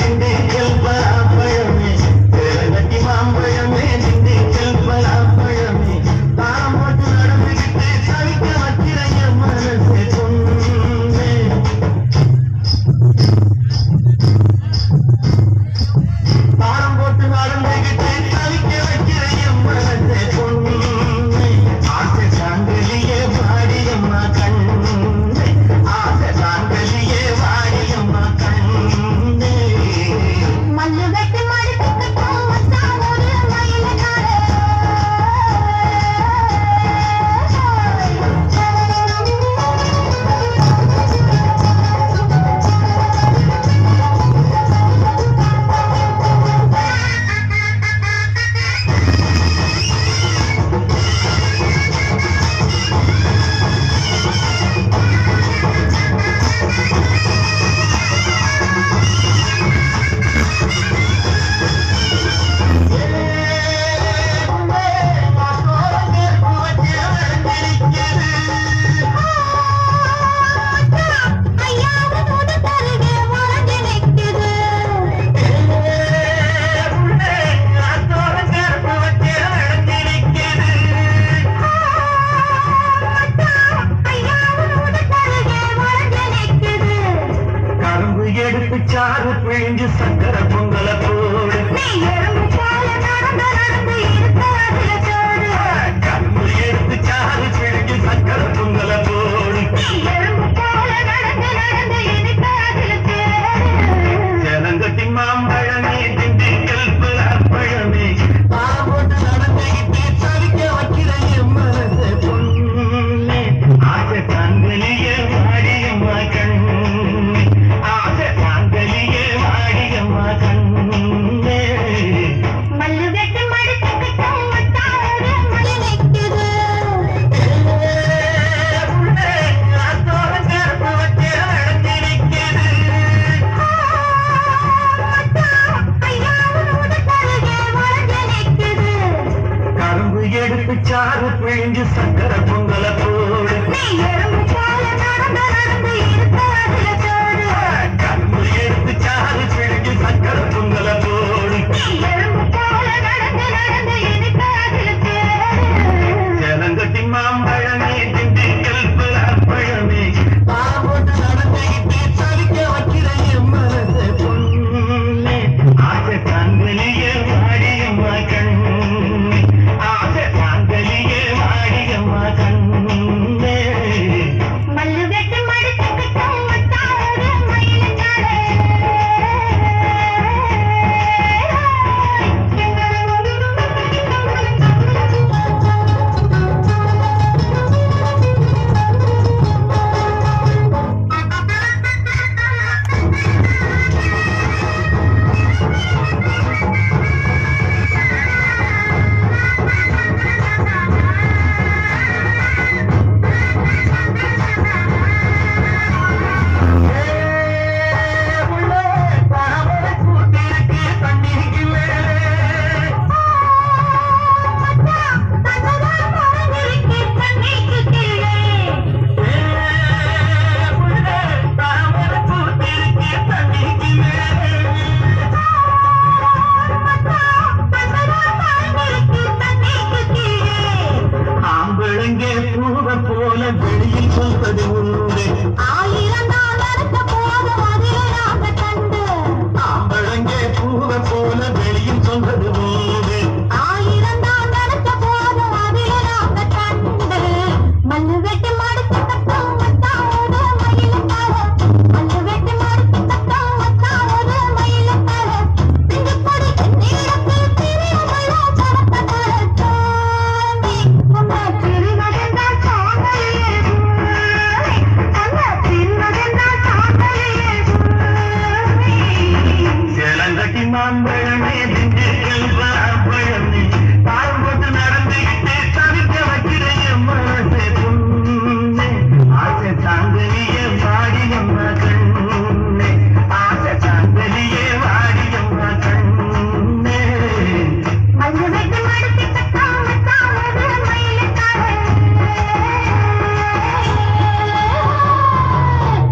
നിന്റെ சாறு பிழிஞ்சு சக்கர चारू पिंड सकरत அவர் போல வெளியில் சொல்வது உண்டு. ஆயிரம் நாள் போது